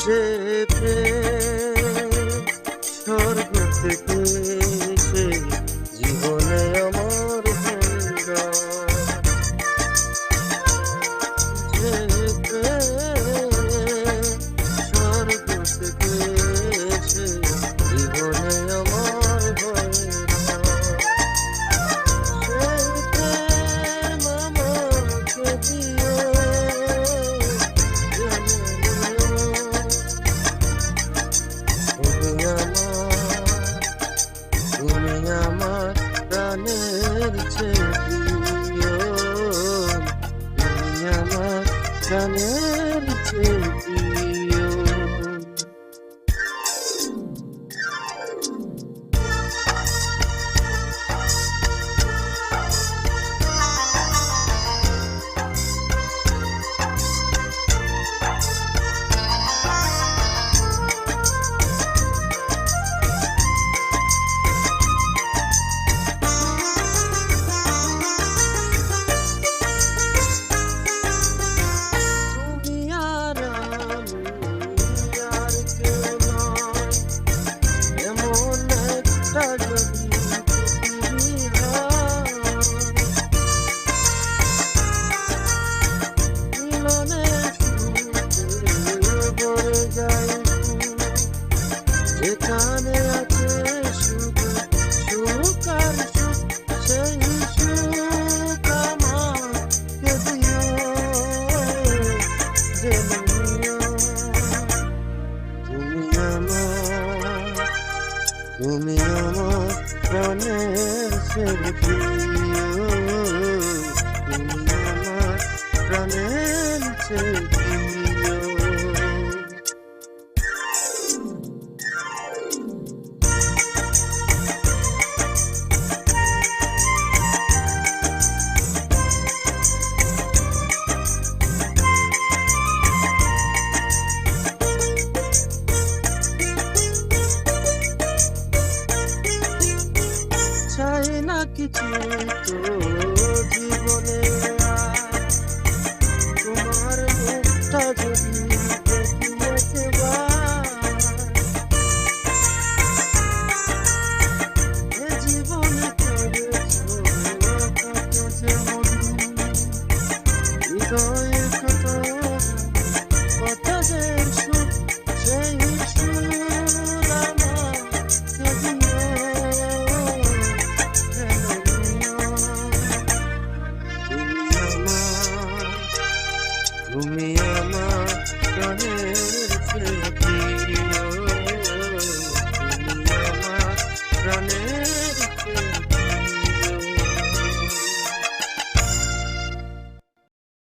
যেতে স্বর্গ থেকে জীবনে আমার যেতে তুমি আমার প্রাণের সেবতী তুমি আমার প্রাণের সেবতী কিছু তো জীবনে। Mm-hmm.